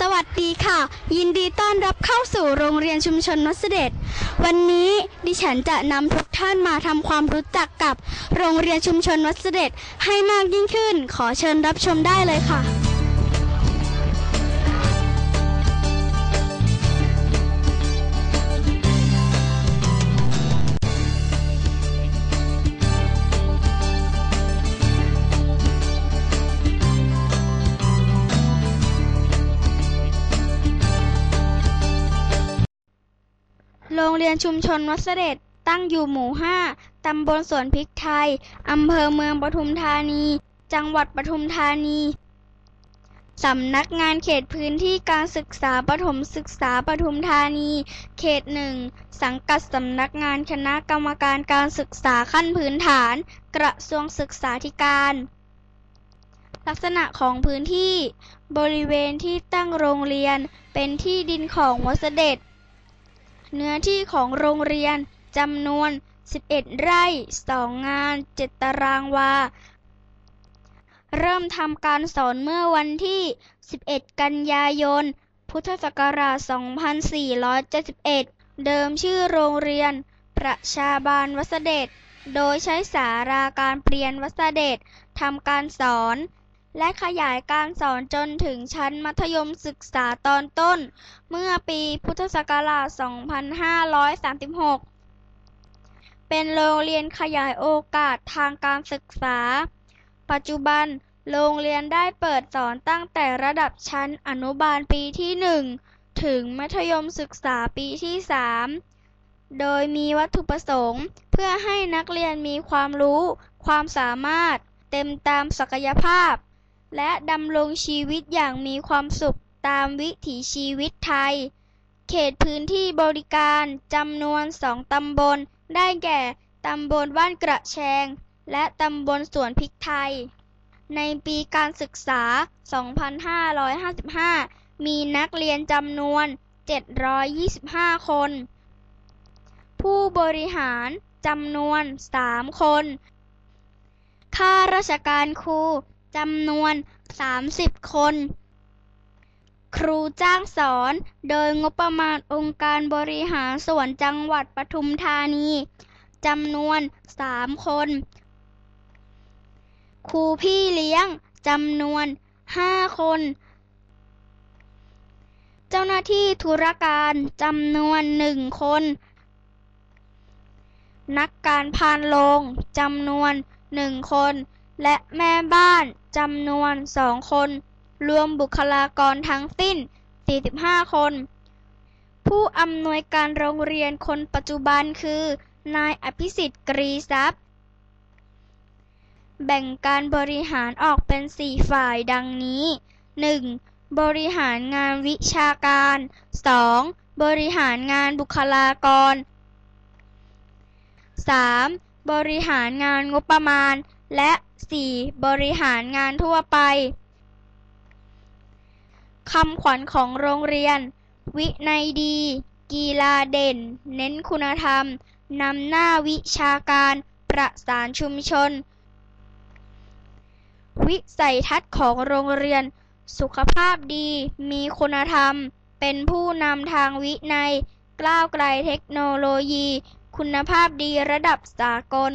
สวัสดีค่ะ ยินดีต้อนรับเข้าสู่โรงเรียนชุมชนวัดเสด็จวันนี้ดิฉันจะนำทุกท่านมาทำความรู้จักกับ โรงเรียนชุมชนวัดเสด็จให้มากยิ่งขึ้น ขอเชิญรับชมได้เลยค่ะ โรงเรียนชุมชนวัดเสด็จตั้งอยู่หมู่ 5 ตำบลสวนพริกไทย อำเภอเมืองปทุมธานี จังหวัดปทุมธานี สำนักงานเขตพื้นที่การศึกษาประถมศึกษาปทุมธานี เขตหนึ่ง สังกัดสำนักงานคณะกรรมการการศึกษาขั้นพื้นฐาน กระทรวงศึกษาธิการ ลักษณะของพื้นที่ บริเวณที่ตั้งโรงเรียนเป็นที่ดินของวัดเสด็จ เนื้อที่ของโรงเรียนจำนวน 11 ไร่ 2 งาน 7 ตารางวา เริ่มทำการสอนเมื่อวันที่ 11 กันยายน พุทธศักราช 2471 เดิมชื่อโรงเรียน ประชาบาลวัดเด็จโดยใช้สาราการเปลี่ยนวัดเด็จทำการสอน และขยายการสอนจนถึงชั้นมัธยมศึกษาตอนต้น เมื่อปีพุทธศักราช 2536 เป็นโรงเรียนขยายโอกาสทางการศึกษา ปัจจุบันโรงเรียนได้เปิดสอนตั้งแต่ระดับชั้นอนุบาลปีที่ 1 ถึงมัธยมศึกษาปีที่ 3 โดยมีวัตถุประสงค์เพื่อให้นักเรียนมีความรู้ ความสามารถเต็มตามศักยภาพ และดำรงชีวิตอย่างมีความสุขตามวิถีชีวิตไทย เขตพื้นที่บริการจำนวนสองตำบล ได้แก่ตำบลบ้านกระแชง และตำบลสวนพริกไทย ในปีการศึกษา 2555 มีนักเรียนจำนวน 725 คน ผู้บริหารจำนวน 3 คน ข้าราชการครู จำนวน 30 คน ครูจ้างสอนโดยงบประมาณองค์การบริหารส่วนจังหวัดปทุมธานีจำนวน 3 คน ครูพี่เลี้ยงจำนวน 5 คน เจ้าหน้าที่ธุรการจำนวนหนึ่งคน นักการพานโรงจำนวนหนึ่งคน และแม่บ้านจำนวนสองคน รวมบุคลากรทั้งสิ้น 45 คน ผู้อำนวยการโรงเรียนคนปัจจุบันคือ นายอภิสิทธิ์กรีทรัพย์ แบ่งการบริหารออกเป็น 4 ฝ่ายดังนี้ 1. บริหารงานวิชาการ 2. บริหารงานบุคลากร 3. บริหารงานงบประมาณ และ 4. บริหารงานทั่วไปคำขวัญของโรงเรียน วินัยดี กีฬาเด่น เน้นคุณธรรม นำหน้าวิชาการ ประสานชุมชน วิสัยทัศน์ของโรงเรียน สุขภาพดี มีคุณธรรม เป็นผู้นำทางวินัย กล้าวไกลเทคโนโลยี คุณภาพดีระดับสากล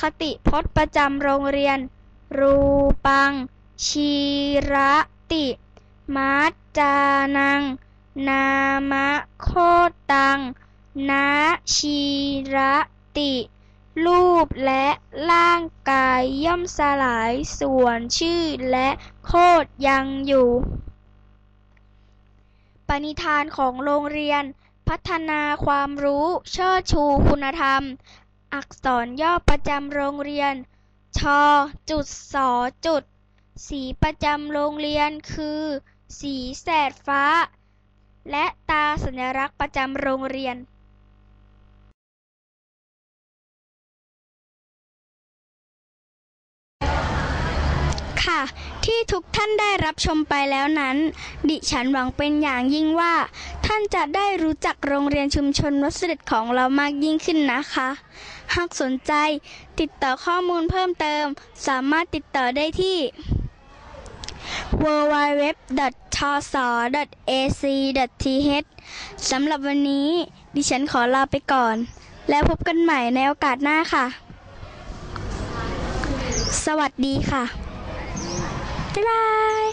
คติพจน์ประจำโรงเรียน รูปัง ชีระติมัจจานัง นามะโคตัง นาชีระติ รูปและร่างกายย่อมสลายส่วนชื่อและโคดยังอยู่ ปณิธานของโรงเรียน พัฒนาความรู้ เชิดชูคุณธรรม อักษรย่อประจำโรงเรียน ช จุดสอจุด สีประจำโรงเรียนคือ สีแสดฟ้า และตาสัญลักษณ์ประจำโรงเรียน ค่ะ ที่ทุกท่านได้รับชมไปแล้วนั้น ดิฉันหวังเป็นอย่างยิ่งว่า ท่านจะได้รู้จักโรงเรียนชุมชนวัดเสด็จของเรามากยิ่งขึ้นนะคะ หากสนใจติดต่อข้อมูลเพิ่มเติม สามารถติดต่อได้ที่ www.tsac.th สำหรับวันนี้ ดิฉันขอลาไปก่อน แล้วพบกันใหม่ในโอกาสหน้าค่ะ สวัสดีค่ะ บ๊ายบาย